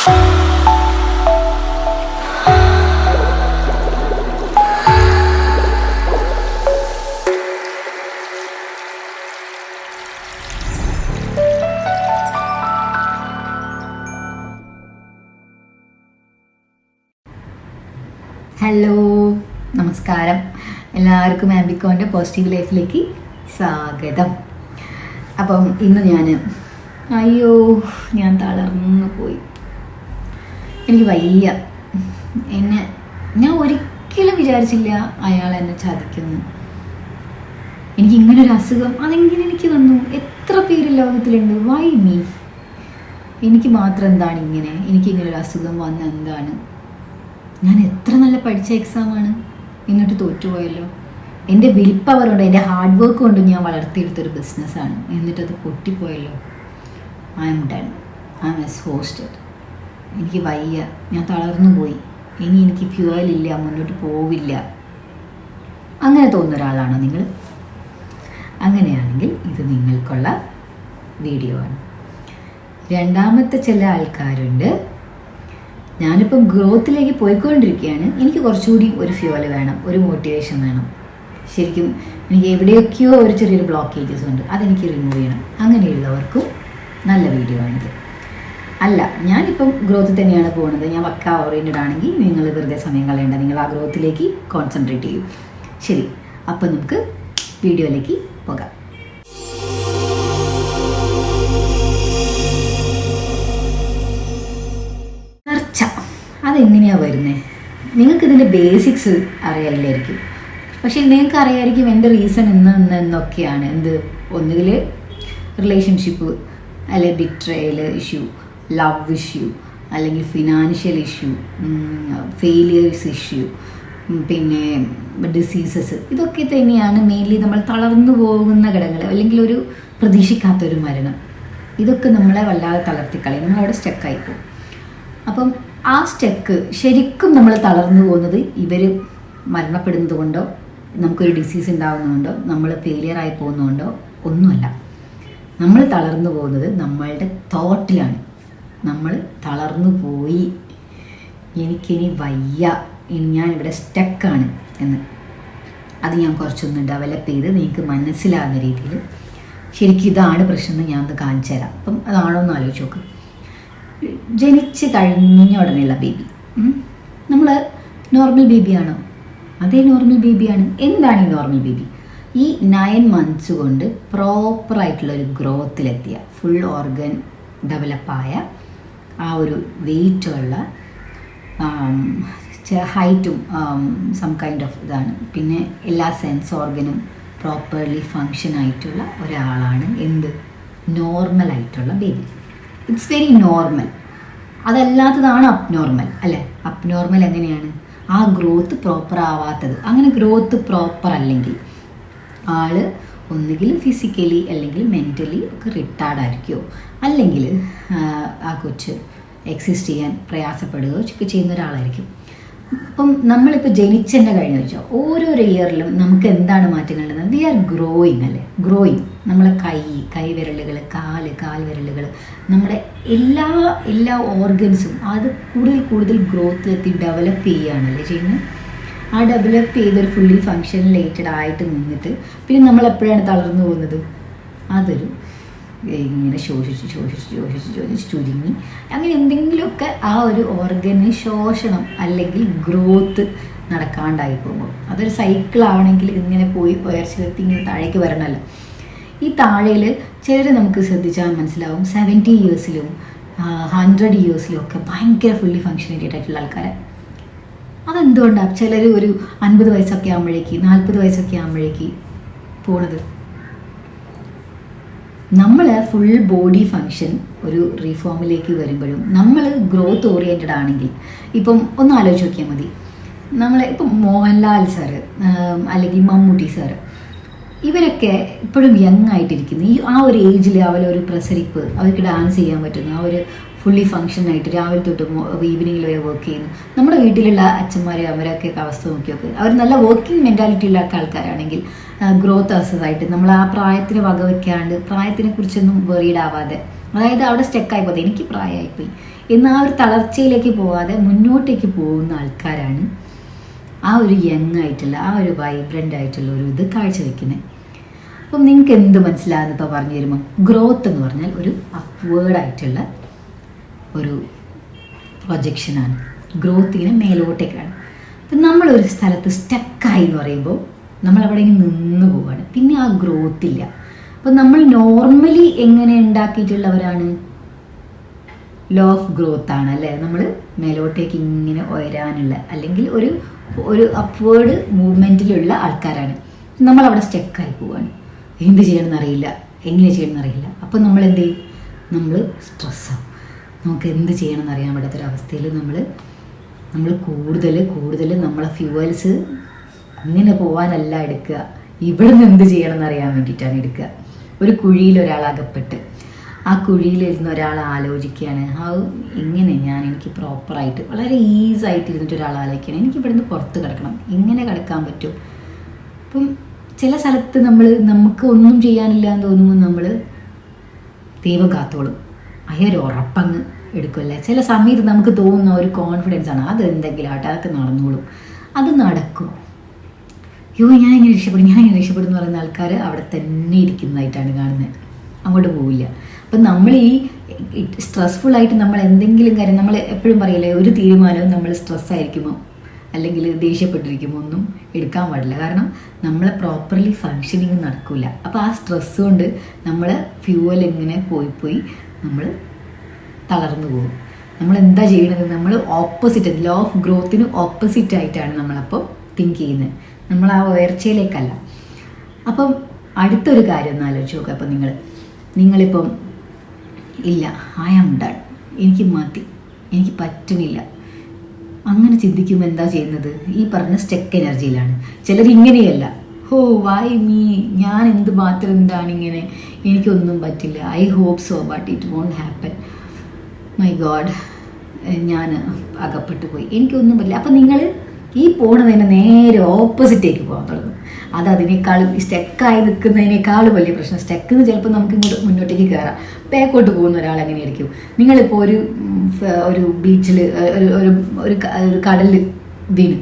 Hello നമസ്കാരം. എല്ലാവർക്കും ആംബിക്കോന്റെ positive ലൈഫിലേക്ക് സ്വാഗതം. അപ്പം ഇന്ന് ഞാൻ അയ്യോ ഞാൻ തളർന്നു പോയി. എനിക്ക് വയ്യ. എന്നെ ഞാൻ ഒരിക്കലും വിചാരിച്ചില്ല അയാൾ എന്നെ ചതിക്കുന്നു. എനിക്ക് ഇങ്ങനെ ഒരു അസുഖം അതെങ്ങനെ എനിക്ക് വന്നു? എത്ര പേര് ലോകത്തിലുണ്ട്? വൈ മീ എനിക്ക് മാത്രം എന്താണ് ഇങ്ങനെ? എനിക്ക് ഇങ്ങനെ ഒരു അസുഖം വന്ന എന്താണ്? ഞാൻ എത്ര നല്ല പഠിച്ച എക്സാമാണ് എന്നിട്ട് തോറ്റുപോയല്ലോ. എന്റെ വിൽ പവർ കൊണ്ട് എന്റെ ഹാർഡ് വർക്ക് കൊണ്ട് ഞാൻ വളർത്തിയെടുത്തൊരു ബിസിനസ്സാണ് എന്നിട്ടത് പൊട്ടിപ്പോയല്ലോ. I M done I M exhausted എനിക്ക് വയ്യ. ഞാൻ തളർന്നു പോയി. ഇനി എനിക്ക് ഫ്യൂവൽ ഇല്ല മുന്നോട്ട് പോവില്ല. അങ്ങനെ തോന്നുന്ന ഒരാളാണോ നിങ്ങൾ? അങ്ങനെയാണെങ്കിൽ ഇത് നിങ്ങൾക്കുള്ള വീഡിയോ ആണ്. രണ്ടാമത്തെ ചില ആൾക്കാരുണ്ട്. ഞാനിപ്പം ഗ്രോത്തിലേക്ക് പോയിക്കൊണ്ടിരിക്കുകയാണ്. എനിക്ക് കുറച്ചുകൂടി ഒരു ഫ്യൂവൽ വേണം ഒരു മോട്ടിവേഷൻ വേണം. ശരിക്കും എനിക്ക് എവിടെയൊക്കെയോ ഒരു ചെറിയൊരു ബ്ലോക്കേജസ് ഉണ്ട്. അതെനിക്ക് റിമൂവ് ചെയ്യണം. അങ്ങനെയുള്ളവർക്കും നല്ല വീഡിയോ ആണിത്. അല്ല ഞാനിപ്പം ഗ്രോത്ത് തന്നെയാണ് പോകുന്നത് ഞാൻ വക്ക ഓറിയന്റഡ് ആണെങ്കിൽ നിങ്ങൾ വെറുതെ സമയം കളയേണ്ട. നിങ്ങൾ ആ ഗ്രോത്തിലേക്ക് കോൺസെൻട്രേറ്റ് ചെയ്യൂ. ശരി അപ്പം നമുക്ക് വീഡിയോയിലേക്ക് പോകാം. ചർച്ച അതെങ്ങനെയാണ് വരുന്നത് നിങ്ങൾക്ക് ഇതിന്റെ ബേസിക്സ് അറിയാമായിരിക്കും പക്ഷേ നിങ്ങൾക്ക് അറിയായിരിക്കും എന്റെ റീസൺ ഇന്ന് ഇന്ന് എന്നൊക്കെയാണ്. എന്ത്? ഒന്നുകിൽ റിലേഷൻഷിപ്പ് അല്ലെങ്കിൽ ബിട്രയൽ ഇഷ്യൂ ലവ് ഇഷ്യൂ അല്ലെങ്കിൽ ഫിനാൻഷ്യൽ ഇഷ്യൂ ഫെയിലിയേഴ്സ് ഇഷ്യൂ പിന്നെ ഡിസീസസ് ഇതൊക്കെ തന്നെയാണ് മെയിൻലി നമ്മൾ തളർന്നു പോകുന്ന ഘടകങ്ങൾ അല്ലെങ്കിൽ ഒരു പ്രതീക്ഷിക്കാത്തൊരു മരണം. ഇതൊക്കെ നമ്മളെ വല്ലാതെ തളർത്തിക്കളയും നമ്മളവിടെ സ്റ്റക്കായി പോകും. അപ്പം ആ സ്റ്റെക്ക് ശരിക്കും നമ്മൾ തളർന്നു പോകുന്നത് ഇവർ മരണപ്പെടുന്നത് കൊണ്ടോ നമുക്കൊരു ഡിസീസ് ഉണ്ടാകുന്നതുകൊണ്ടോ നമ്മൾ ഫെയിലിയർ ആയി പോകുന്നതുകൊണ്ടോ ഒന്നുമല്ല. നമ്മൾ തളർന്നു പോകുന്നത് നമ്മളുടെ തോട്ടിലാണ് നമ്മൾ തളർന്നു പോയി. എനിക്കിനി വയ്യ. ഞാൻ ഇവിടെ സ്റ്റക്കാണ് എന്ന്. അത് ഞാൻ കുറച്ചൊന്ന് ഡെവലപ്പ് ചെയ്ത് നിങ്ങൾക്ക് മനസ്സിലാകുന്ന രീതിയിൽ ശരിക്കും ഇതാണ് പ്രശ്നം എന്ന് ഒന്ന് കാണിച്ചു തരാം. അപ്പം അതാണോ എന്ന് ആലോചിച്ച് നോക്ക്. ജനിച്ച് കഴിഞ്ഞ ഉടനെയുള്ള ബേബി നമ്മൾ നോർമൽ ബേബിയാണോ അതേ നോർമൽ ബേബിയാണ് എന്താണ് ഈ നോർമൽ ബേബി ഈ നയൻ മന്ത്സ് കൊണ്ട് പ്രോപ്പറായിട്ടുള്ള ഒരു ഗ്രോത്തിലെത്തിയ ഫുൾ ഓർഗൻ ഡെവലപ്പായ ആ ഒരു വെയിറ്റുള്ള ഹൈറ്റും സം കൈൻഡ് ഓഫ് ഇതാണ്. പിന്നെ എല്ലാ സെൻസ് ഓർഗനും പ്രോപ്പർലി ഫങ്ഷൻ ആയിട്ടുള്ള ഒരാളാണ് എന്ത്? നോർമൽ ആയിട്ടുള്ള ബേബി ഇറ്റ്സ് വെരി നോർമൽ അതല്ലാത്തതാണ് അപ്നോർമൽ അല്ലേ? അപ്നോർമൽ എങ്ങനെയാണ്? ആ ഗ്രോത്ത് പ്രോപ്പർ ആവാത്തത്. അങ്ങനെ ഗ്രോത്ത് പ്രോപ്പർ അല്ലെങ്കിൽ ആൾ ഒന്നുകിൽ ഫിസിക്കലി അല്ലെങ്കിൽ മെന്റലി ഒക്കെ റിട്ടാർഡ് ആയിരിക്കുമോ അല്ലെങ്കിൽ ആ കൊച്ച് എക്സിസ്റ്റ് ചെയ്യാൻ പ്രയാസപ്പെടുകയോ ഒക്കെ ചെയ്യുന്ന ഒരാളായിരിക്കും. അപ്പം നമ്മളിപ്പോൾ ജനിച്ചെന്നെ കഴിഞ്ഞ വെച്ചോ ഓരോരോ ഇയറിലും നമുക്ക് എന്താണ് മാറ്റങ്ങൾ ഉള്ളത്? വി ആർ ഗ്രോയിങ് അല്ലേ? ഗ്രോയിങ് നമ്മളെ കൈ കൈവിരലുകൾ കാൽ കാൽവിരലുകൾ നമ്മുടെ എല്ലാ എല്ലാ ഓർഗൻസും അത് കൂടുതൽ കൂടുതൽ ഗ്രോത്തിലെത്തി ഡെവലപ്പ് ചെയ്യുകയാണല്ലേ ചെയ്യുന്നത്? ആ ഡെവലപ്പ് ചെയ്തൊരു ഫുള്ളി ഫങ്ഷൻ റിലേറ്റഡ് ആയിട്ട് നിന്നിട്ട് പിന്നെ നമ്മൾ എപ്പോഴാണ് തളർന്നു പോകുന്നത്? അതൊരു ഇങ്ങനെ ശോഷിച്ച് ശോഷിച്ച് ശോഷിച്ച് ശോഷിച്ച് ചുരുങ്ങി. അങ്ങനെ എന്തെങ്കിലുമൊക്കെ ആ ഒരു ഓർഗന് ശോഷണം അല്ലെങ്കിൽ ഗ്രോത്ത് നടക്കാണ്ടായി പോകുമ്പോൾ അതൊരു സൈക്കിൾ ആവണമെങ്കിൽ ഇങ്ങനെ പോയി ഉയർച്ചയിലെത്തി ഇങ്ങനെ താഴേക്ക് വരണമല്ലോ. ഈ താഴയിൽ ചിലർ നമുക്ക് ശ്രദ്ധിച്ചാൽ മനസ്സിലാവും. സെവന്റി ഇയേഴ്സിലും ഹൺഡ്രഡ് ഇയേഴ്സിലും ഒക്കെ ഭയങ്കര ഫുള്ളി ഫങ്ഷനേറ്റഡ് ആയിട്ടുള്ള ആൾക്കാരെ. അതെന്തുകൊണ്ടാണ് ചിലർ ഒരു അൻപത് വയസ്സൊക്കെ ആകുമ്പോഴേക്ക് നാൽപ്പത് വയസ്സൊക്കെ ആകുമ്പോഴേക്ക് പോണത്. നമ്മൾ ഫുൾ ബോഡി ഫങ്ഷൻ ഒരു റീഫോമിലേക്ക് വരുമ്പോഴും നമ്മൾ ഗ്രോത്ത് ഓറിയന്റഡ് ആണെങ്കിൽ ഇപ്പം ഒന്ന് ആലോചിച്ച് നോക്കിയാൽ മതി. നമ്മൾ ഇപ്പം മോഹൻലാൽ സാറ് അല്ലെങ്കിൽ മമ്മൂട്ടി സാറ് ഇവരൊക്കെ ഇപ്പോഴും യങ് ആയിട്ടിരിക്കുന്നു. ഈ ആ ഒരു ഏജിൽ അവരൊരു പ്രസരിപ്പ് അവർക്ക് ഡാൻസ് ചെയ്യാൻ പറ്റുന്നു ആ ഒരു ഫുള്ളി ഫങ്ഷൻ ആയിട്ട് രാവിലെ തൊട്ട് ഈവനിങ്ങിൽ വരെ വർക്ക് ചെയ്യുന്നു. നമ്മുടെ വീട്ടിലുള്ള അച്ഛന്മാരെ അവരൊക്കെ അവസ്ഥ നോക്കിയൊക്കെ. അവർ നല്ല വർക്കിംഗ് മെന്റാലിറ്റി ഉള്ള ആൾക്കാരാണെങ്കിൽ ഗ്രോത്ത് അസസായിട്ട് നമ്മൾ ആ പ്രായത്തിന് വകവെക്കാണ്ട് പ്രായത്തിനെ കുറിച്ചൊന്നും വെറീഡ് ആവാതെ അതായത് അവിടെ സ്റ്റെക്കായി പോകാതെ എനിക്ക് പ്രായമായിപ്പോയി എന്ന് ആ ഒരു തളർച്ചയിലേക്ക് പോകാതെ മുന്നോട്ടേക്ക് പോകുന്ന ആൾക്കാരാണ് ആ ഒരു യങ് ആയിട്ടുള്ള ആ ഒരു വൈബ്രന്റ് ആയിട്ടുള്ള ഒരു ഇത് കാഴ്ചവെക്കുന്നത് അപ്പം നിങ്ങൾക്ക് എന്ത് മനസ്സിലാകുന്നു ഇപ്പോൾ പറഞ്ഞു തരുമ്പോൾ ഗ്രോത്ത് എന്ന് പറഞ്ഞാൽ ഒരു അപ്വേർഡ് ആയിട്ടുള്ള ഒരു പ്രൊജക്ഷനാണ് ഗ്രോത്ത് ഇങ്ങനെ മേലോട്ടേക്കാണ്. അപ്പം നമ്മളൊരു സ്ഥലത്ത് സ്റ്റക്കായി എന്ന് പറയുമ്പോൾ നമ്മൾ അവിടെ ഇങ്ങനെ നിന്ന് പോവാണ്. പിന്നെ ആ ഗ്രോത്ത് ഇല്ല. അപ്പം നമ്മൾ നോർമലി എങ്ങനെ ഉണ്ടാക്കിയിട്ടുള്ളവരാണ്? ലോ ഓഫ് ഗ്രോത്ത് ആണ് അല്ലേ? നമ്മൾ മേലോട്ടേക്ക് ഇങ്ങനെ ഉയരാനുള്ള അല്ലെങ്കിൽ ഒരു ഒരു അപ്വേർഡ് മൂവ്മെന്റിലുള്ള ആൾക്കാരാണ്. നമ്മൾ അവിടെ സ്റ്റക്കായി പോവാണ്. എന്ത് ചെയ്യണമെന്നറിയില്ല. എങ്ങനെ ചെയ്യണമെന്നറിയില്ല. അപ്പം നമ്മൾ എന്ത് ചെയ്യും നമ്മൾ സ്ട്രെസ്സാവും നമുക്ക് എന്ത് ചെയ്യണമെന്ന് അറിയാൻ പറ്റാത്തൊരവസ്ഥയിൽ നമ്മൾ നമ്മൾ കൂടുതൽ കൂടുതൽ നമ്മളെ ഫ്യൂവൽസ് അങ്ങനെ പോകാനല്ല എടുക്കുക. ഇവിടുന്ന് എന്ത് ചെയ്യണമെന്ന് അറിയാൻ വേണ്ടിയിട്ടാണ് എടുക്കുക. ഒരു കുഴിയിൽ ഒരാൾ അകപ്പെട്ട് ആ കുഴിയിലിരുന്ന് ഒരാൾ ആലോചിക്കുകയാണ് ആ എങ്ങനെ ഞാൻ എനിക്ക് പ്രോപ്പറായിട്ട് വളരെ ഈസി ആയിട്ട് ഇരുന്നിട്ട് ഒരാൾ ആലോചിക്കണം എനിക്ക് ഇവിടുന്ന് പുറത്ത് കിടക്കണം. എങ്ങനെ കിടക്കാൻ പറ്റും. അപ്പം ചില സ്ഥലത്ത് നമ്മൾ നമുക്ക് ഒന്നും ചെയ്യാനില്ല എന്ന് തോന്നുമ്പോൾ നമ്മൾ ദൈവം കാത്തോളും. അയ്യൊരു ഉറപ്പങ്ങ് എടുക്കുമല്ലേ ചില സമയത്ത് നമുക്ക് തോന്നുന്ന ഒരു കോൺഫിഡൻസ് ആണ്. അത് എന്തെങ്കിലും ആട്ടെ അതൊക്കെ നടന്നോളും. അത് നടക്കും. യോ ഞാൻ ഇങ്ങനെ രക്ഷപ്പെടും ഞാൻ ഇങ്ങനെ രക്ഷപ്പെടും എന്ന് പറയുന്ന ആൾക്കാർ അവിടെ തന്നെ ഇരിക്കുന്നതായിട്ടാണ് കാണുന്നത് അങ്ങോട്ട് പോവില്ല. അപ്പം നമ്മൾ ഈ സ്ട്രെസ്ഫുൾ ആയിട്ട് നമ്മൾ എന്തെങ്കിലും കാര്യം നമ്മൾ എപ്പോഴും പറയില്ലേ ഒരു തീരുമാനവും നമ്മൾ സ്ട്രെസ് ആയിരിക്കുമോ? അല്ലെങ്കിൽ ദേഷ്യപ്പെട്ടിരിക്കുമോ ഒന്നും എടുക്കാൻ പാടില്ല. കാരണം നമ്മളെ പ്രോപ്പർലി ഫങ്ഷനിങ് നടക്കില്ല അപ്പോൾ ആ സ്ട്രെസ് കൊണ്ട് നമ്മൾ ഫ്യൂവൽ ഇങ്ങനെ പോയി പോയി നമ്മൾ തളർന്നു പോകും. നമ്മൾ എന്താ ചെയ്യണത്? നമ്മൾ ഓപ്പോസിറ്റ് ലോ ഓഫ് ഗ്രോത്തിന് ഓപ്പോസിറ്റ് ആയിട്ടാണ് നമ്മളപ്പോൾ തിങ്ക് ചെയ്യുന്നത്. നമ്മൾ ആ ഉയർച്ചയിലേക്കല്ല. അപ്പം അടുത്തൊരു കാര്യം ഒന്ന് ആലോചിച്ച് നോക്കുക അപ്പം നിങ്ങൾ. നിങ്ങളിപ്പം ഇല്ല ഐ ആം ഡൺ എനിക്ക് മതി. എനിക്ക് പറ്റുന്നില്ല. അങ്ങനെ ചിന്തിക്കുമ്പോൾ എന്താ ചെയ്യുന്നത്? ഈ പറഞ്ഞ സ്റ്റെക്ക് എനർജിയിലാണ് ചിലർ ഇങ്ങനെയല്ല ഹോ വൈ മീ ഞാൻ എന്ത് മാത്രം എന്താണ് ഇങ്ങനെ എനിക്കൊന്നും പറ്റില്ല. I hope so but it won't happen my god ഞാൻ അകപ്പെട്ടു പോയി. എനിക്കൊന്നും പറ്റില്ല. അപ്പം നിങ്ങൾ ഈ പോണതിന് നേരെ ഓപ്പോസിറ്റേക്ക് പോകാൻ തുടങ്ങും. അത് അതിനേക്കാളും സ്റ്റെക്കായി നിൽക്കുന്നതിനേക്കാളും വലിയ പ്രശ്നം. സ്റ്റെക്ക് എന്ന് ചിലപ്പോൾ നമുക്ക് ഇങ്ങോട്ട് മുന്നോട്ടേക്ക് കയറാം ബാക്കോട്ട് പോകുന്ന ഒരാൾ എങ്ങനെയായിരിക്കും? നിങ്ങളിപ്പോൾ ഒരു ഒരു ബീച്ചിൽ ഒരു ഒരു ഒരു കടലിൽ വീണ്.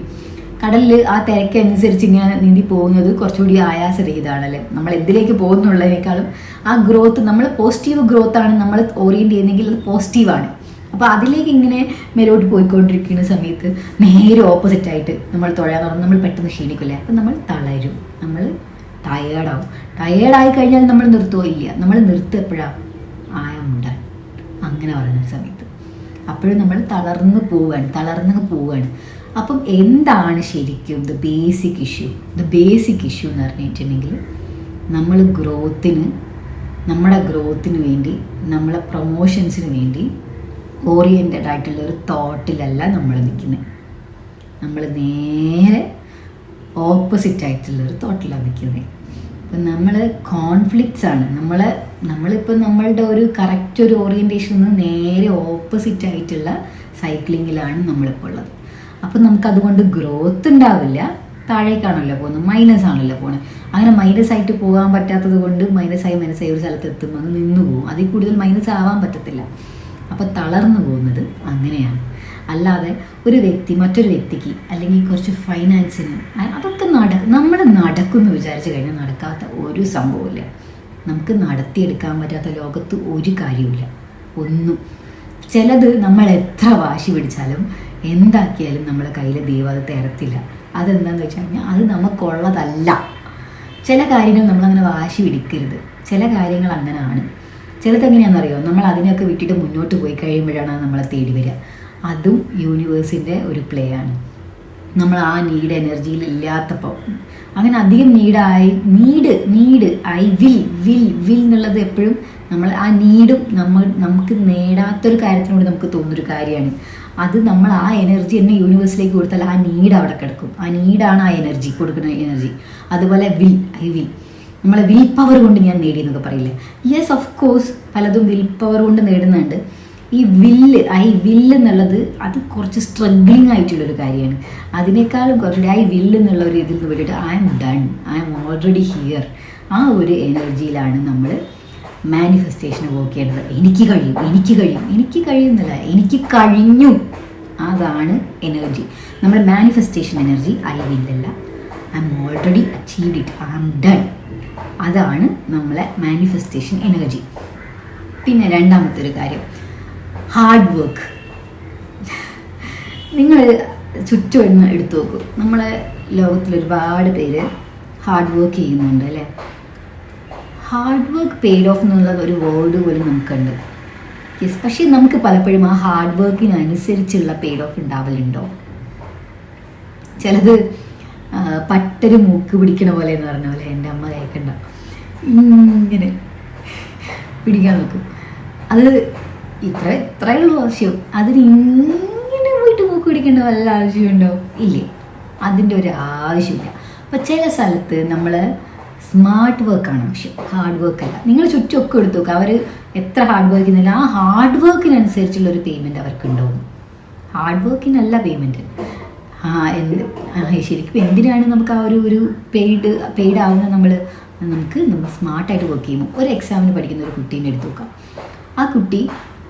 കടലിൽ ആ തിരക്കനുസരിച്ച് ഇങ്ങനെ നീന്തി പോകുന്നത് കുറച്ചുകൂടി ആയാസരഹിതമാണല്ലേ? നമ്മൾ എന്തിലേക്ക് പോകുന്നുള്ളതിനേക്കാളും ആ ഗ്രോത്ത് നമ്മൾ പോസിറ്റീവ് ഗ്രോത്ത് ആണ് നമ്മൾ ഓറിയന്റ് ചെയ്യുന്നതെങ്കിൽ അത് പോസിറ്റീവാണ് അപ്പോൾ അതിലേക്ക് ഇങ്ങനെ മേലോട്ട് പോയിക്കൊണ്ടിരിക്കുന്ന സമയത്ത് നേരെ ഓപ്പോസിറ്റ് ആയിട്ട് നമ്മൾ തൊഴാൻ തുടങ്ങും നമ്മൾ പെട്ടെന്ന് ക്ഷീണിക്കില്ലേ? അപ്പം നമ്മൾ തളരും. നമ്മൾ ടയേർഡാവും ടയേർഡായി കഴിഞ്ഞാൽ നമ്മൾ നിർത്തുകയോ ഇല്ല. നമ്മൾ നിർത്തുക എപ്പോഴാണ് ആയമുണ്ടാൻ അങ്ങനെ പറയുന്ന സമയത്ത്. അപ്പോഴും നമ്മൾ തളർന്ന് പോവുകയാണ്. തളർന്ന് പോവുകയാണ്. അപ്പം എന്താണ് ശരിക്കും the basic issue the basic issue എന്ന് പറഞ്ഞിട്ടുണ്ടെങ്കിൽ നമ്മൾ ഗ്രോത്തിന് നമ്മുടെ ഗ്രോത്തിന് വേണ്ടി നമ്മളെ പ്രൊമോഷൻസിന് വേണ്ടി ഓറിയന്റഡ് ആയിട്ടുള്ള ഒരു തോട്ടിലല്ല നമ്മൾ നിൽക്കുന്നത് നമ്മൾ നേരെ ഓപ്പോസിറ്റ് ആയിട്ടുള്ള ഒരു തോട്ടിലാണ് നിൽക്കുന്നത് അപ്പം നമ്മൾ കോൺഫ്ലിക്ട്സ് ആണ്. നമ്മൾ നമ്മളിപ്പോൾ നമ്മളുടെ ഒരു കറക്റ്റ് ഒരു ഓറിയന്റേഷൻ നേരെ ഓപ്പോസിറ്റ് ആയിട്ടുള്ള സൈക്ലിങ്ങിലാണ് നമ്മളിപ്പോൾ ഉള്ളത്. അപ്പം നമുക്ക് അതുകൊണ്ട് ഗ്രോത്ത് ഉണ്ടാവില്ല. താഴേക്കാണല്ലോ പോകുന്നത്. മൈനസ് ആണല്ലോ പോകുന്നത്. അങ്ങനെ മൈനസ് ആയിട്ട് പോകാൻ പറ്റാത്തത് കൊണ്ട് മൈനസ് ആയി മൈനസ് ആയി ഒരു സ്ഥലത്ത് എത്തുമ്പോൾ അത് നിന്നു പോകും. അതിൽ കൂടുതൽ മൈനസ് ആവാൻ പറ്റത്തില്ല. അപ്പോൾ തളർന്നു പോകുന്നത് അങ്ങനെയാണ്. അല്ലാതെ ഒരു വ്യക്തി മറ്റൊരു വ്യക്തിക്ക് അല്ലെങ്കിൽ കുറച്ച് ഫൈനാൻസിന് അതൊക്കെ നട നമ്മൾ നടക്കുമെന്ന് വിചാരിച്ചു കഴിഞ്ഞാൽ നടക്കാത്ത ഒരു സംഭവമില്ല. നമുക്ക് നടത്തിയെടുക്കാൻ പറ്റാത്ത ലോകത്ത് ഒരു കാര്യമില്ല ഒന്നും. ചിലത് നമ്മൾ എത്ര വാശി പിടിച്ചാലും എന്താക്കിയാലും നമ്മളെ കയ്യിൽ ദൈവം അത് തരത്തില്ല. അതെന്താണെന്ന് വെച്ച് കഴിഞ്ഞാൽ അത് നമുക്കുള്ളതല്ല. ചില കാര്യങ്ങൾ നമ്മളങ്ങനെ വാശി പിടിക്കരുത്. ചില കാര്യങ്ങൾ അങ്ങനെയാണ് ചിലത് എങ്ങനെയാണെന്നറിയോ? നമ്മൾ അതിനെയൊക്കെ വിട്ടിട്ട് മുന്നോട്ട് പോയി കഴിയുമ്പോഴാണ് നമ്മളെ തേടി വരിക. അതും യൂണിവേഴ്സിന്റെ ഒരു പ്ലേ ആണ്. നമ്മൾ ആ നീഡ് എനർജിയിൽ ഇല്ലാത്തപ്പോൾ അങ്ങനെ അധികം നീഡായി need need I will will will എന്നുള്ളത് എപ്പോഴും നമ്മൾ ആ നീഡും നമ്മൾ നമുക്ക് നേടാത്തൊരു കാര്യത്തിനോട് നമുക്ക് തോന്നുന്നൊരു കാര്യമാണ്. അത് നമ്മൾ ആ എനർജി തന്നെ യൂണിവേഴ്സിലേക്ക് കൊടുത്താൽ ആ നീഡ് അവിടെ കിടക്കും. ആ നീഡാണ് ആ എനർജി കൊടുക്കുന്ന എനർജി അതുപോലെ വിൽ ഐ വിൽ നമ്മളെ വിൽ പവർ കൊണ്ട് ഞാൻ നേടിയെന്നൊക്കെ പറയില്ലേ? യെസ് ഓഫ് കോഴ്സ് പലതും വിൽ പവർ കൊണ്ട് നേടുന്നുണ്ട്. ഈ വില്ല് ഐ വില്ല് എന്നുള്ളത് അത് കുറച്ച് സ്ട്രഗ്ലിംഗ് ആയിട്ടുള്ളൊരു കാര്യമാണ്. അതിനേക്കാളും കുറച്ചുകൂടി ഐ വില്ല് എന്നുള്ള ഒരു ഇതിൽ നിന്ന് വേണ്ടിയിട്ട് I'm done I'm already here ആ ഒരു എനർജിയിലാണ് നമ്മൾ മാനിഫെസ്റ്റേഷന് വർക്ക് എനിക്ക് കഴിയും എനിക്ക് കഴിയും എനിക്ക് കഴിയുന്നില്ല എനിക്ക് കഴിഞ്ഞു. അതാണ് എനർജി നമ്മൾ manifestation energy I വില്ലല്ല I'm already achieved it I'm done അതാണ് നമ്മളെ മാനിഫെസ്റ്റേഷൻ എനർജി പിന്നെ രണ്ടാമത്തെ ഒരു കാര്യം. ഹാർഡ് വർക്ക് നിങ്ങൾ ചുറ്റുമെന്ന് എടുത്തു നോക്കൂ. നമ്മളെ ലോകത്തിൽ ഒരുപാട് പേര് ഹാർഡ് വർക്ക് ചെയ്യുന്നുണ്ട് അല്ലേ? ഹാർഡ് വർക്ക് പെയ്ഡ് ഓഫ് എന്നുള്ള ഒരു വേർഡ് പോലും നമുക്കുണ്ട്. യെസ് പക്ഷേ നമുക്ക് പലപ്പോഴും ആ ഹാർഡ് വർക്കിനനുസരിച്ചുള്ള പെയ്ഡ് ഓഫ് ഉണ്ടാവലുണ്ടോ? ചിലത് പട്ടര് മൂക്ക് പിടിക്കണ പോലെ എന്ന് പറഞ്ഞ പോലെ എന്റെ അമ്മ കേൾക്കണ്ട. ഇങ്ങനെ പിടിക്കാൻ നോക്കും. അത് ഇത്ര ഇത്രയേ ഉള്ളൂ ആവശ്യം. അതിന് ഇങ്ങനെ പോയിട്ട് മൂക്ക് പിടിക്കേണ്ട വല്ല ആവശ്യമുണ്ടോ ഇല്ലേ. അതിന്റെ ഒരു ആവശ്യമില്ല. അപ്പോൾ ചില സ്ഥലത്ത് നമ്മൾ സ്മാർട്ട് വർക്കാണ് ആവശ്യം. ഹാർഡ് വർക്ക് അല്ല. നിങ്ങൾ ചുറ്റുമൊക്കെ എടുത്തു നോക്കുക അവർ എത്ര ഹാർഡ് വർക്ക് ചെയ്യുന്നില്ല ആ ഹാർഡ് വർക്കിനനുസരിച്ചുള്ള ഒരു പേയ്മെന്റ് അവർക്ക് ഉണ്ടാവും ഹാർഡ് വർക്കിനല്ല പേയ്മെന്റ് ആ എന്ത് ശരിക്കും എന്തിനാണ് നമുക്ക് ആ ഒരു ഒരു പെയ്ഡ് പെയ്ഡ് ആവുന്ന നമ്മൾ നമുക്ക് നമ്മൾ സ്മാർട്ടായിട്ട് വർക്ക് ചെയ്യുമ്പോൾ ഒരു എക്സാമിന് പഠിക്കുന്ന ഒരു കുട്ടീനെ എടുത്തു നോക്കാം. ആ കുട്ടി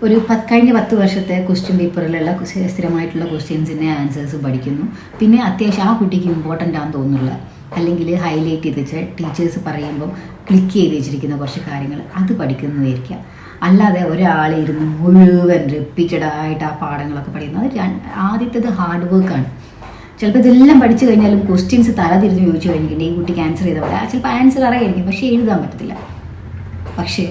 ഒരു പത്ത് കഴിഞ്ഞ പത്ത് വർഷത്തെ ക്വസ്റ്റ്യൻ പേപ്പറിലുള്ള സ്ഥിരമായിട്ടുള്ള ക്വസ്റ്റ്യൻസിന്റെ ആൻസേഴ്സ് പഠിക്കുന്നു. പിന്നെ അത്യാവശ്യം ആ കുട്ടിക്ക് ഇമ്പോർട്ടന്റ് ആണെന്ന് തോന്നുന്നില്ല. അല്ലെങ്കിൽ ഹൈലൈറ്റ് ചെയ്ത് വെച്ചാൽ ടീച്ചേഴ്സ് പറയുമ്പോൾ ക്ലിക്ക് ചെയ്ത് വെച്ചിരിക്കുന്ന കുറച്ച് കാര്യങ്ങൾ അത് പഠിക്കുന്നതായിരിക്കാം. അല്ലാതെ ഒരാൾ ഇരുന്ന് മുഴുവൻ റിപ്പീറ്റഡായിട്ട് ആ പാഠങ്ങളൊക്കെ പഠിക്കുന്നത് ആദ്യത്തേത് ഹാർഡ് വർക്കാണ് ചിലപ്പോൾ ഇതെല്ലാം പഠിച്ചു കഴിഞ്ഞാലും ക്വസ്റ്റ്യൻസ് തല തിരിഞ്ഞ് ചോദിച്ചു കഴിഞ്ഞിട്ടുണ്ടെങ്കിൽ ഈ കുട്ടിക്ക് ആൻസർ ചെയ്താൽ ചിലപ്പോൾ ആൻസർ അറിയായിരിക്കും പക്ഷേ എഴുതാൻ പറ്റത്തില്ല. പക്ഷേ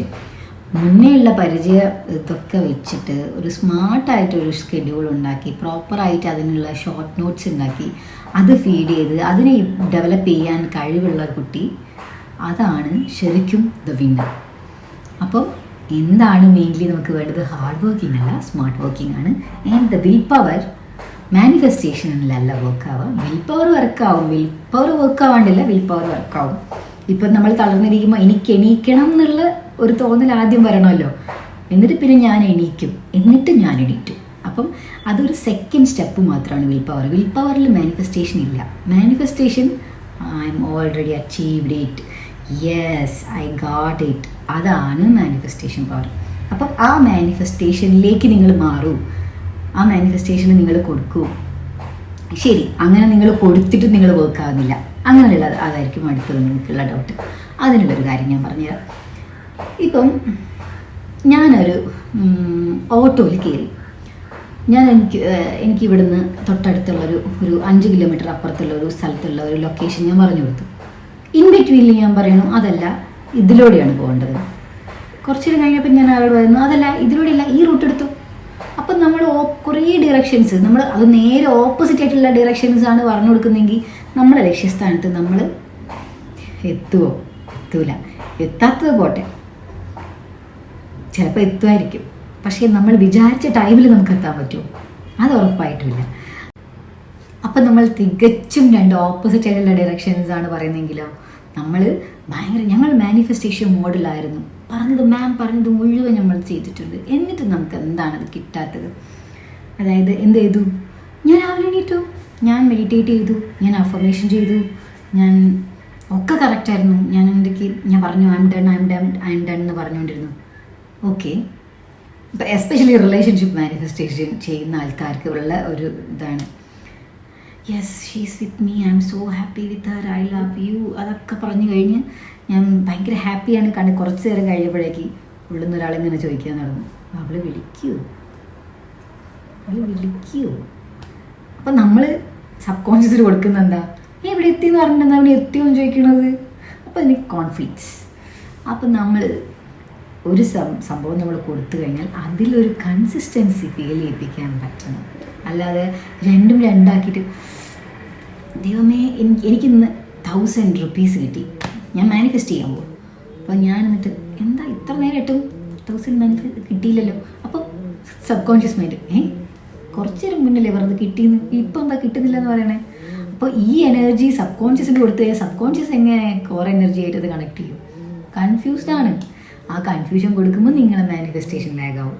മുന്നേയുള്ള പരിചയ ഇതൊക്കെ വെച്ചിട്ട് ഒരു സ്മാർട്ടായിട്ട് ഒരു ഷെഡ്യൂൾ ഉണ്ടാക്കി പ്രോപ്പറായിട്ട് അതിനുള്ള ഷോർട്ട് നോട്ട്സ് ഉണ്ടാക്കി അത് ഫീഡ് ചെയ്ത് അതിനെ ഡെവലപ്പ് ചെയ്യാൻ കഴിവുള്ള കുട്ടി. അതാണ് ശരിക്കും ദ വിന്നർ അപ്പോൾ എന്താണ് മെയിൻലി നമുക്ക് വേണ്ടത്? ഹാർഡ് വർക്കിംഗ് അല്ല സ്മാർട്ട് വർക്കിംഗ് ആണ്. ആൻഡ് ദ വിൽ പവർ മാനിഫെസ്റ്റേഷനിലല്ല വർക്ക് ആവുക. വിൽ പവർ വർക്കാവും വിൽ പവർ വർക്ക് ആവാണ്ടില്ല വിൽ പവർ വർക്കാവും ഇപ്പം നമ്മൾ തളർന്നിരിക്കുമ്പോൾ എനിക്ക് എണീക്കണം എന്നുള്ള ഒരു തോന്നൽ ആദ്യം വരണമല്ലോ. എന്നിട്ട് പിന്നെ ഞാൻ എണീക്കും. എന്നിട്ട് ഞാൻ എണീറ്റും. അപ്പം അതൊരു സെക്കൻഡ് സ്റ്റെപ്പ് മാത്രമാണ് വിൽ പവർ വിൽ പവറിൽ മാനിഫെസ്റ്റേഷൻ ഇല്ല. Manifestation I'm already achieved it yes I got it അതാണ് മാനിഫെസ്റ്റേഷൻ പവർ അപ്പം ആ മാനിഫെസ്റ്റേഷനിലേക്ക് നിങ്ങൾ മാറൂ. ആ മാനിഫെസ്റ്റേഷന് നിങ്ങൾ കൊടുക്കൂ. ശരി അങ്ങനെ നിങ്ങൾ കൊടുത്തിട്ട് നിങ്ങൾ വർക്ക് ആകുന്നില്ല അങ്ങനെയുള്ള അതായിരിക്കും അടുത്തത് നിങ്ങൾക്കുള്ള ഡൗട്ട് അതിനുള്ളൊരു കാര്യം ഞാൻ പറഞ്ഞുതരാം. ഇപ്പം ഞാനൊരു ഓട്ടോയിൽ കയറി. ഞാൻ എനിക്ക് എനിക്ക് ഇവിടുന്ന് തൊട്ടടുത്തുള്ളൊരു ഒരു അഞ്ച് കിലോമീറ്റർ അപ്പുറത്തുള്ള ഒരു സ്ഥലത്തുള്ള ഒരു ലൊക്കേഷൻ ഞാൻ പറഞ്ഞു കൊടുത്തു. ഇൻ ബിറ്റ്വീനിൽ ഞാൻ പറയണു അതല്ല ഇതിലൂടെയാണ് പോകേണ്ടത്. കുറച്ചു കഴിഞ്ഞപ്പോൾ ഞാൻ അവരോട് പറയുന്നു അതല്ല ഇതിലൂടെയല്ല ഈ റൂട്ട് എടുത്തു. അപ്പം നമ്മൾ കുറേ ഡിറക്ഷൻസ് നമ്മൾ അത് നേരെ ഓപ്പോസിറ്റ് ആയിട്ടുള്ള ഡിറക്ഷൻസ് ആണ് പറഞ്ഞു കൊടുക്കുന്നതെങ്കിൽ നമ്മുടെ ലക്ഷ്യസ്ഥാനത്ത് നമ്മൾ എത്തുമോ എത്തൂല. എത്താത്തത് പോട്ടെ. ചിലപ്പോൾ എത്തുമായിരിക്കും. പക്ഷേ നമ്മൾ വിചാരിച്ച ടൈമിൽ നമുക്ക് എത്താൻ പറ്റുമോ അത് ഉറപ്പായിട്ടുമില്ല അപ്പം നമ്മൾ തികച്ചും രണ്ട് ഓപ്പോസിറ്റ് ആയിട്ടുള്ള ഡയറക്ഷൻസ് ആണ് പറയുന്നതെങ്കിലോ നമ്മൾ ഭയങ്കര ഞങ്ങൾ മാനിഫെസ്റ്റേഷൻ മോഡിലായിരുന്നു പറഞ്ഞത് മാം പറഞ്ഞത് മുഴുവൻ നമ്മൾ ചെയ്തിട്ടുണ്ട്. എന്നിട്ട് നമുക്ക് എന്താണത് കിട്ടാത്തത്? അതായത് എന്ത് ചെയ്തു? ഞാൻ രാവിലെ എണീറ്റു. ഞാൻ മെഡിറ്റേറ്റ് ചെയ്തു. ഞാൻ അഫർമേഷൻ ചെയ്തു. ഞാൻ ഒക്കെ കറക്റ്റായിരുന്നു ഞാൻ എന്തൊക്കെ ഞാൻ പറഞ്ഞു I'm done I'm done I'm done എന്ന് പറഞ്ഞുകൊണ്ടിരുന്നു. ഓക്കെ ഇപ്പം എസ്പെഷ്യലി റിലേഷൻഷിപ്പ് മാനിഫെസ്റ്റേഷൻ ചെയ്യുന്ന ആൾക്കാർക്ക് ഉള്ള ഒരു ഇതാണ്. Yes she's with me I am so happy with her I love you അതൊക്കെ പറഞ്ഞു കഴിഞ്ഞ് ഞാൻ ഭയങ്കര ഹാപ്പിയാണ് കണ്ട് കുറച്ച് നേരം കഴിയുമ്പോഴേക്ക് ഉള്ളിൽ നിന്ന് ഒരാളിങ്ങനെ ചോദിക്കാൻ നടന്നു. അവൾ വിളിക്കൂ. അവൾ വിളിക്കൂ. അപ്പം നമ്മൾ സബ് കോൺഷ്യസിൽ കൊടുക്കുന്ന എന്താ? "നീ ഇവിടെ എത്തി എന്ന് പറഞ്ഞിട്ട് അവന് എത്തിയോ എന്ന് ചോദിക്കണത്? അപ്പം എനിക്ക് കോൺഫിഡൻസ് അപ്പം നമ്മൾ ഒരു സംഭവം നമ്മൾ കൊടുത്തു കഴിഞ്ഞാൽ അതിലൊരു കൺസിസ്റ്റൻസി ഫീൽ ചെയ്യിപ്പിക്കാൻ പറ്റണം. അല്ലാതെ രണ്ടും രണ്ടാക്കിയിട്ട് ദൈവമേ എനിക്ക് എനിക്കിന്ന് തൗസൻഡ് റുപ്പീസ് കിട്ടി. ഞാൻ മാനിഫെസ്റ്റ് ചെയ്യാൻ പോകും അപ്പോൾ ഞാൻ എന്നിട്ട് എന്താ ഇത്ര നേരമായിട്ടും തൗസൻഡ് മാനിഫെസ്റ്റ് കിട്ടിയില്ലല്ലോ. അപ്പോൾ സബ് കോൺഷ്യസ് മൈൻഡ് ഏ? കുറച്ച് നേരം മുന്നല്ലേ പറഞ്ഞത് കിട്ടിയെന്ന്? ഇപ്പം എന്താ കിട്ടുന്നില്ല എന്ന് പറയണേ? അപ്പോൾ ഈ എനർജി സബ് കോൺഷ്യസിന് കൊടുത്തു കഴിഞ്ഞാൽ സബ് കോൺഷ്യസ് എങ്ങനെ കോർ എനർജി ആയിട്ട് അത് കണക്ട് ചെയ്യും? കൺഫ്യൂസ്ഡ് ആണ്. ആ കൺഫ്യൂഷൻ കൊടുക്കുമ്പോൾ നിങ്ങൾ മാനിഫെസ്റ്റേഷൻ ലാഗാവും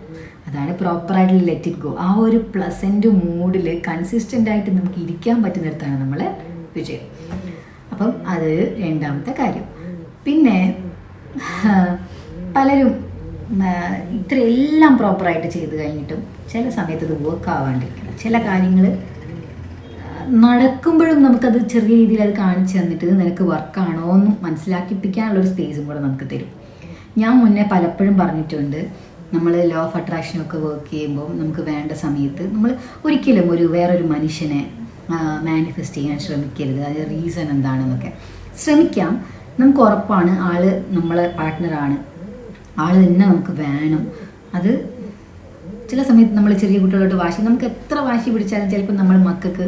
അതാണ് പ്രോപ്പറായിട്ട് ലെറ്റ് ഇറ്റ് ഗോ ആ ഒരു പ്ലസന്റ് മൂഡിൽ കൺസിസ്റ്റന്റ് ആയിട്ട് നമുക്ക് ഇരിക്കാൻ പറ്റുന്നിടത്താണ് നമ്മൾ വിജയം. അപ്പം അത് രണ്ടാമത്തെ കാര്യം. പിന്നെ പലരും ഇത്രയെല്ലാം പ്രോപ്പറായിട്ട് ചെയ്ത് കഴിഞ്ഞിട്ടും ചില സമയത്ത് അത് വർക്ക് ആവാണ്ടിരിക്കണം. ചില കാര്യങ്ങൾ നടക്കുമ്പോഴും നമുക്കത് ചെറിയ രീതിയിൽ അത് കാണിച്ചു തന്നിട്ട് നിനക്ക് വർക്കാണോ എന്ന് മനസ്സിലാക്കിപ്പിക്കാനുള്ളൊരു സ്പേസും കൂടെ നമുക്ക് തരും. ഞാൻ മുന്നേ പലപ്പോഴും പറഞ്ഞിട്ടുണ്ട് നമ്മൾ ലോ ഓഫ് അട്രാക്ഷനൊക്കെ വർക്ക് ചെയ്യുമ്പോൾ നമുക്ക് വേണ്ട സമയത്ത് നമ്മൾ ഒരിക്കലും ഒരു വേറൊരു മനുഷ്യനെ മാനിഫെസ്റ്റ് ചെയ്യാൻ ശ്രമിക്കരുത്. അതിന് റീസൺ എന്താണെന്നൊക്കെ. ശ്രമിക്കാം. നമുക്ക് ഉറപ്പാണ് ആൾ നമ്മളെ പാർട്ട്ണറാണ് ആൾ തന്നെ നമുക്ക് വേണം. അത് ചില സമയത്ത് നമ്മൾ ചെറിയ കുട്ടികളോട് വാശി നമുക്ക് എത്ര വാശി പിടിച്ചാലും ചിലപ്പോൾ നമ്മൾ മക്കൾക്ക്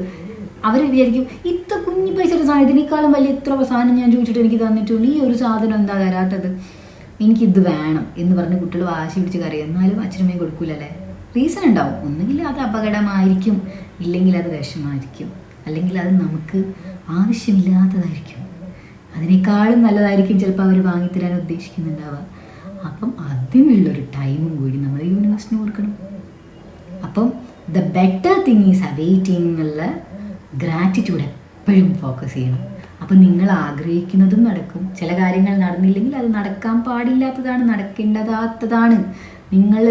അവർ വിചാരിക്കും ഇത്ര കുഞ്ഞു പൈസ ഒരു സാധനം ഇതിനേക്കാളും വലിയ ഇത്ര സാധനം ഞാൻ ചോദിച്ചിട്ട് എനിക്ക് തന്നിട്ടുണ്ട് ഈ ഒരു സാധനം എന്താ തരാത്തത്? എനിക്കിത് വേണം എന്ന് പറഞ്ഞ് കുട്ടികൾ വാശി പിടിച്ച് കറി എന്നാലും അച്ഛനമ്മയും കൊടുക്കൂലല്ലേ? റീസൺ ഉണ്ടാവും. ഒന്നുകിൽ അത് അപകടമായിരിക്കും ഇല്ലെങ്കിൽ അത് വിഷമായിരിക്കും അല്ലെങ്കിൽ അത് നമുക്ക് ആവശ്യമില്ലാത്തതായിരിക്കും. അതിനേക്കാളും നല്ലതായിരിക്കും ചിലപ്പോൾ അവർ വാങ്ങിത്തരാൻ ഉദ്ദേശിക്കുന്നുണ്ടാവുക. അപ്പം അതിനുള്ളൊരു ടൈമും കൂടി നമ്മൾ യൂണിവേഴ്സിന് കൊടുക്കണം. അപ്പം the better thing is awaiting എന്നുള്ള ഗ്രാറ്റിറ്റ്യൂഡ് എപ്പോഴും ഫോക്കസ് ചെയ്യണം. അപ്പം നിങ്ങൾ ആഗ്രഹിക്കുന്നതും നടക്കും. ചില കാര്യങ്ങൾ നടന്നില്ലെങ്കിൽ അത് നടക്കാൻ പാടില്ലാത്തതാണ് നടക്കേണ്ടതാത്തതാണ്. നിങ്ങൾ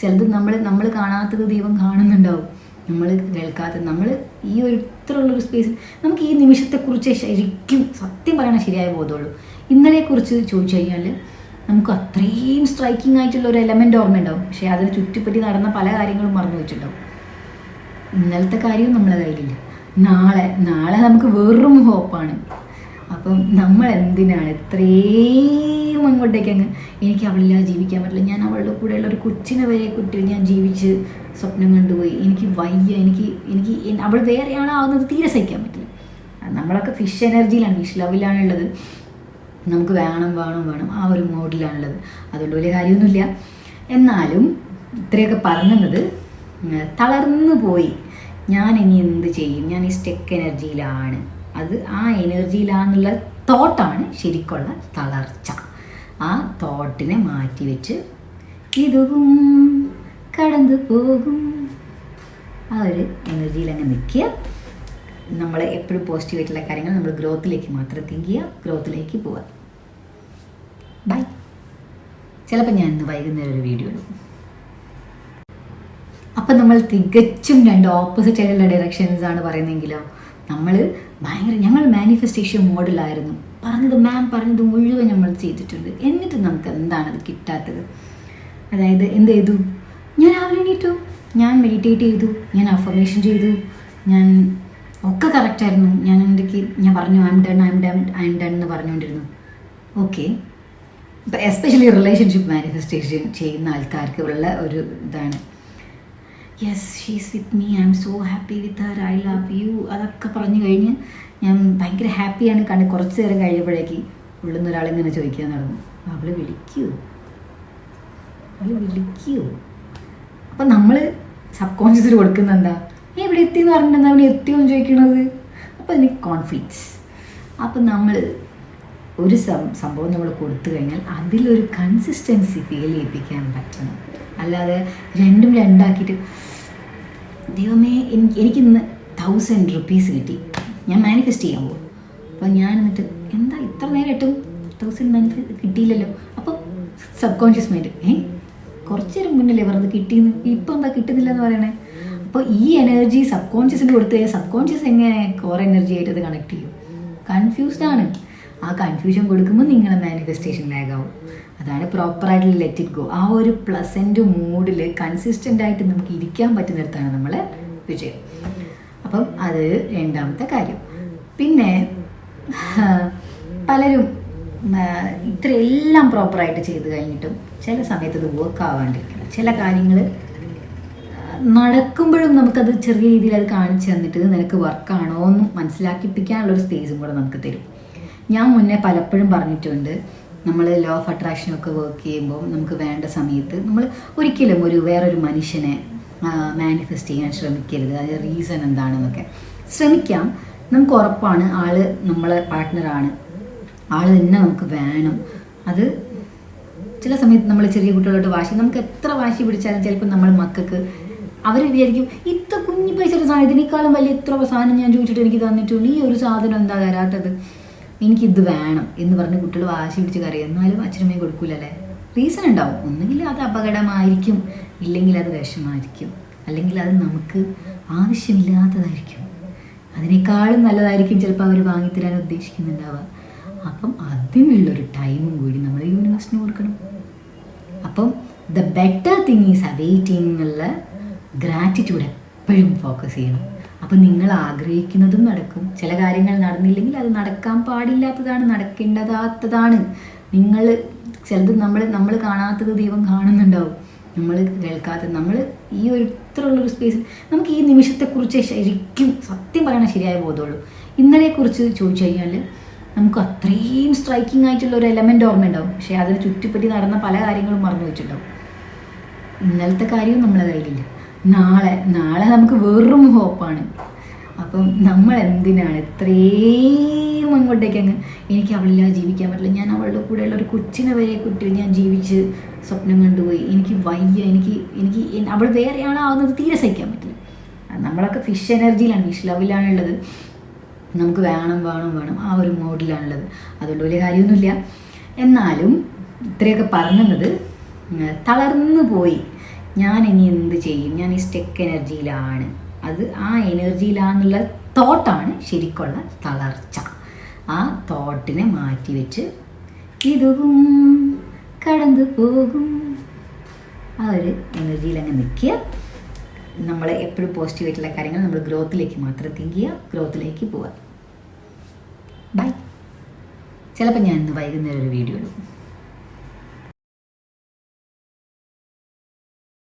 ചിലത് നമ്മൾ നമ്മൾ കാണാത്തത് ദൈവം കാണുന്നുണ്ടാവും. നമ്മൾ കേൾക്കാത്ത നമ്മൾ ഈ ഒരു ഇത്രയുള്ളൊരു സ്പേസിൽ നമുക്ക് ഈ നിമിഷത്തെക്കുറിച്ച് ശരിക്കും സത്യം പറയണ ശരിയായ ബോധമുള്ളൂ. ഇന്നലെക്കുറിച്ച് ചോദിച്ചു കഴിഞ്ഞാൽ നമുക്ക് അത്രയും സ്ട്രൈക്കിംഗ് ആയിട്ടുള്ള ഒരു എലമെന്റ് ഓർമ്മയുണ്ടാവും. പക്ഷേ അതിന് ചുറ്റിപ്പറ്റി നടന്ന പല കാര്യങ്ങളും മറന്നു വെച്ചിട്ടുണ്ടാവും. ഇന്നലത്തെ കാര്യവും നമ്മളെ കയ്യിലില്ല. നാളെ നാളെ നമുക്ക് വെറും ഹോപ്പാണ്. അപ്പം നമ്മൾ എന്തിനാണ് ഇത്രയും അങ്ങോട്ടേക്ക് അങ്ങ് എനിക്ക് അവളില്ലാതെ ജീവിക്കാൻ പറ്റില്ല. ഞാൻ അവളുടെ കൂടെയുള്ള ഒരു കൊച്ചിനെ വരെ കുട്ടി ഞാൻ ജീവിച്ച് സ്വപ്നം കണ്ടുപോയി. എനിക്ക് വയ്യ. എനിക്ക് എനിക്ക് അവൾ വേറെയാണ് ആവുന്നത് തീരെ സഹിക്കാൻ പറ്റില്ല. നമ്മളൊക്കെ ഫിഷ് എനർജിയിലാണ് ഫിഷ് ലവിലാണുള്ളത് നമുക്ക് വേണം വേണം വേണം. ആ ഒരു മോഡിലാണുള്ളത് അതുകൊണ്ട് വലിയ കാര്യമൊന്നുമില്ല. എന്നാലും ഇത്രയൊക്കെ പറഞ്ഞത് തളർന്നു പോയി. ഞാൻ ഇനി എന്ത് ചെയ്യും? ഞാൻ ഈ സ്റ്റെക്ക് എനർജിയിലാണ് അത് ആ എനർജിയിലാണെന്നുള്ള തോട്ടാണ് ശരിക്കുള്ള തളർച്ച. ആ തോട്ടിനെ മാറ്റി വെച്ച് ഇതും കടന്നു പോകും. ആ ഒരു എനർജിയിൽ അങ്ങ് നിൽക്കുക. നമ്മൾ എപ്പോഴും പോസിറ്റീവായിട്ടുള്ള കാര്യങ്ങൾ നമ്മൾ ഗ്രോത്തിലേക്ക് മാത്രം തിങ്ക് ചെയ്യുക. ഗ്രോത്തിലേക്ക് പോവുക. ബൈ ചിലപ്പോൾ ഞാൻ ഇന്ന് വൈകുന്നേരം ഒരു വീഡിയോ ഇടും. അപ്പം നമ്മൾ തികച്ചും രണ്ട് ഓപ്പോസിറ്റ് ആയിട്ടുള്ള ഡയറക്ഷൻസ് ആണ് പറയുന്നതെങ്കിലോ നമ്മൾ ഭയങ്കര ഞങ്ങൾ മാനിഫെസ്റ്റേഷൻ മോഡലായിരുന്നു പറഞ്ഞത് മാം പറഞ്ഞത് മുഴുവൻ നമ്മൾ ചെയ്തിട്ടുണ്ട്. എന്നിട്ട് നമുക്ക് എന്താണ് അത് കിട്ടാത്തത്? അതായത് എന്ത് ചെയ്തു? ഞാൻ രാവിലെ എണീറ്റു. ഞാൻ മെഡിറ്റേറ്റ് ചെയ്തു. ഞാൻ അഫർമേഷൻ ചെയ്തു. ഞാൻ ഒക്കെ കറക്റ്റായിരുന്നു ഞാൻ എന്തൊക്കെ ഞാൻ പറഞ്ഞു I am done I am done I am done എന്ന് പറഞ്ഞുകൊണ്ടിരുന്നു. ഓക്കെ എസ്പെഷ്യലി റിലേഷൻഷിപ്പ് മാനിഫെസ്റ്റേഷൻ ചെയ്യുന്ന ആൾക്കാർക്ക് ഉള്ള ഒരു ഇതാണ്. Yes she's with me I am so happy with her I love you അതൊക്കെ പറഞ്ഞു കഴിഞ്ഞ് ഞാൻ ഭയങ്കര ഹാപ്പിയാണ് കണ്ട് കുറച്ച് നേരം കഴിയുമ്പോഴേക്ക് ഉള്ളിൽ നിന്ന് ഒരാളിങ്ങനെ ചോദിക്കാൻ നടന്നു അവൾ വിളിക്കൂ. അവൾ വിളിക്കൂ. അപ്പം നമ്മൾ സബ് കോൺഷ്യസിൽ കൊടുക്കുന്ന എന്താ? "നീ ഇവിടെ എത്തി എന്ന് പറഞ്ഞിട്ട് അവിടെ എത്തിയോ എന്ന് ചോദിക്കണത്? അപ്പോൾ എനിക്ക് കോൺഫിഡൻസ് അപ്പം നമ്മൾ ഒരു സംഭവം നമ്മൾ കൊടുത്തു കഴിഞ്ഞാൽ അതിലൊരു കൺസിസ്റ്റൻസി ഫീൽ ചെയ്യിപ്പിക്കാൻ പറ്റണം. അല്ലാതെ രണ്ടും രണ്ടാക്കിയിട്ട് ദൈവമേ എനിക്ക് എനിക്കിന്ന് തൗസൻഡ് റുപ്പീസ് കിട്ടി. ഞാൻ മാനിഫെസ്റ്റ് ചെയ്യാൻ പോകും അപ്പോൾ ഞാൻ എന്നിട്ട് എന്താ ഇത്ര നേരമായിട്ടും തൗസൻഡ് മാനിഫെസ്റ്റ് കിട്ടിയില്ലല്ലോ. അപ്പം സബ് കോൺഷ്യസ് മൈൻഡ് ഏ? കുറച്ച് നേരം മുന്നല്ലേ പറഞ്ഞത് കിട്ടിയെന്ന്? ഇപ്പം എന്താ കിട്ടുന്നില്ല എന്ന് പറയണേ? അപ്പോൾ ഈ എനർജി സബ് കോൺഷ്യസിന് കൊടുത്ത് സബ് കോൺഷ്യസ് എങ്ങനെ കോർ എനർജി ആയിട്ട് അത് കണക്ട് ചെയ്യും? കൺഫ്യൂസ്ഡ് ആണ്. ആ കൺഫ്യൂഷൻ കൊടുക്കുമ്പോൾ നിങ്ങളെ മാനിഫെസ്റ്റേഷൻ ലാഗാവും അതാണ് പ്രോപ്പറായിട്ട് ലെറ്റ് ഇറ്റ് ഗോ ആ ഒരു പ്ലസന്റ് മൂഡിൽ കൺസിസ്റ്റന്റ് ആയിട്ട് നമുക്ക് ഇരിക്കാൻ പറ്റുന്നിടത്താണ് നമ്മൾ വിജയം. അപ്പം അത് രണ്ടാമത്തെ കാര്യം. പിന്നെ പലരും ഇത്രയെല്ലാം പ്രോപ്പറായിട്ട് ചെയ്ത് കഴിഞ്ഞിട്ടും ചില സമയത്ത് അത് വർക്ക് ആവാണ്ടിരിക്കണം. ചില കാര്യങ്ങൾ നടക്കുമ്പോഴും നമുക്കത് ചെറിയ രീതിയിൽ അത് കാണിച്ചു തന്നിട്ട് നിനക്ക് വർക്കാണോ എന്ന് മനസ്സിലാക്കിപ്പിക്കാനുള്ളൊരു സ്പേസും കൂടെ നമുക്ക് തരും. ഞാൻ മുന്നേ പലപ്പോഴും പറഞ്ഞിട്ടുണ്ട് നമ്മൾ ലോ ഓഫ് അട്രാക്ഷനൊക്കെ വർക്ക് ചെയ്യുമ്പോൾ നമുക്ക് വേണ്ട സമയത്ത് നമ്മൾ ഒരിക്കലും ഒരു വേറൊരു മനുഷ്യനെ മാനിഫെസ്റ്റ് ചെയ്യാൻ ശ്രമിക്കരുത്. അതിന്റെ റീസൺ എന്താണെന്നൊക്കെ. ശ്രമിക്കാം. നമുക്ക് ഉറപ്പാണ് ആൾ നമ്മളെ പാർട്ട്ണറാണ് ആൾ തന്നെ നമുക്ക് വേണം. അത് ചില സമയത്ത് നമ്മൾ ചെറിയ കുട്ടികളോട്ട് വാശി നമുക്ക് എത്ര വാശി പിടിച്ചാലും ചിലപ്പോൾ നമ്മൾ മക്കൾക്ക് അവർ വിചാരിക്കും ഇത്ര കുഞ്ഞു പൈസ ഒരു സാധനം ഇതിനേക്കാളും വലിയ ഇത്ര സാധനം ഞാൻ ചോദിച്ചിട്ട് എനിക്ക് തന്നിട്ടുണ്ട്. ഈ ഒരു സാധനം എന്താ തരാത്തത്? എനിക്കിത് വേണം എന്ന് പറഞ്ഞ് കുട്ടികൾ വാശി പിടിച്ച് കറിയും എന്നാലും അച്ഛനമ്മയും കൊടുക്കൂലല്ലേ? റീസൺ ഉണ്ടാവും. ഒന്നുകിൽ അത് അപകടമായിരിക്കും ഇല്ലെങ്കിൽ അത് വിഷമായിരിക്കും അല്ലെങ്കിൽ അത് നമുക്ക് ആവശ്യമില്ലാത്തതായിരിക്കും. അതിനേക്കാളും നല്ലതായിരിക്കും ചിലപ്പോൾ അവർ വാങ്ങിത്തരാൻ ഉദ്ദേശിക്കുന്നുണ്ടാവുക. അപ്പം അതിനുള്ളൊരു ടൈമും കൂടി നമ്മൾ യൂണിവേഴ്സിന് കൊടുക്കണം. അപ്പം the better thing is awaiting എന്നുള്ള ഗ്രാറ്റിറ്റ്യൂഡ് എപ്പോഴും ഫോക്കസ് ചെയ്യണം. അപ്പം നിങ്ങൾ ആഗ്രഹിക്കുന്നതും നടക്കും. ചില കാര്യങ്ങൾ നടന്നില്ലെങ്കിൽ അത് നടക്കാൻ പാടില്ലാത്തതാണ് നടക്കേണ്ടതാത്തതാണ്. നിങ്ങൾ ചിലത് നമ്മൾ നമ്മൾ കാണാത്തത് ദൈവം കാണുന്നുണ്ടാവും. നമ്മൾ കേൾക്കാത്ത നമ്മൾ ഈ ഒരു ഇത്രയുള്ളൊരു സ്പേസിൽ നമുക്ക് ഈ നിമിഷത്തെക്കുറിച്ച് ശരിക്കും സത്യം പറയണ ശരിയായ ബോധമുള്ളൂ. ഇന്നലെക്കുറിച്ച് ചോദിച്ചു കഴിഞ്ഞാൽ നമുക്ക് അത്രയും സ്ട്രൈക്കിംഗ് ആയിട്ടുള്ള ഒരു എലമെന്റ് ഓർമ്മയുണ്ടാവും. പക്ഷേ അതിന് ചുറ്റിപ്പറ്റി നടന്ന പല കാര്യങ്ങളും മറന്നു വെച്ചിട്ടുണ്ടാവും. ഇന്നലത്തെ കാര്യവും നമ്മളെ കയ്യിലില്ല. നാളെ നാളെ നമുക്ക് വെറും ഹോപ്പാണ്. അപ്പം നമ്മൾ എന്തിനാണ് ഇത്രയും അങ്ങോട്ടേക്ക് അങ്ങ് എനിക്ക് അവളില്ലാതെ ജീവിക്കാൻ പറ്റില്ല. ഞാൻ അവളുടെ കൂടെയുള്ള ഒരു കൊച്ചിനെ വരെ കുട്ടി ഞാൻ ജീവിച്ച് സ്വപ്നം കണ്ടുപോയി. എനിക്ക് വയ്യ. എനിക്ക് എനിക്ക് അവൾ വേറെ ആളാവുന്നത് തീരെ സഹിക്കാൻ പറ്റില്ല. നമ്മളൊക്കെ ഫിഷ് എനർജിയിലാണ് ഫിഷ് ലവിലാണുള്ളത് നമുക്ക് വേണം വേണം വേണം. ആ ഒരു മോഡിലാണുള്ളത് അതുകൊണ്ട് വലിയ കാര്യമൊന്നുമില്ല. എന്നാലും ഇത്രയൊക്കെ പറഞ്ഞത് തളർന്നു പോയി. ഞാൻ ഇനി എന്ത് ചെയ്യും? ഞാൻ ഈ സ്റ്റെക്ക് എനർജിയിലാണ് അത് ആ എനർജിയിലാണെന്നുള്ള തോട്ടാണ് ശരിക്കുള്ള തളർച്ച. ആ തോട്ടിനെ മാറ്റി വെച്ച് ഇതും കടന്നു പോകും. ആ ഒരു എനർജിയിൽ അങ്ങ് നിൽക്കുക. നമ്മൾ എപ്പോഴും പോസിറ്റീവ് ആയിട്ടുള്ള കാര്യങ്ങൾ നമ്മൾ ഗ്രോത്തിലേക്ക് മാത്രം തിങ്ക് ചെയ്യുക. ഗ്രോത്തിലേക്ക് പോവുക. ബൈ ചിലപ്പോൾ ഞാൻ ഇന്ന് വൈകുന്നേരം ഒരു വീഡിയോ ഇടും.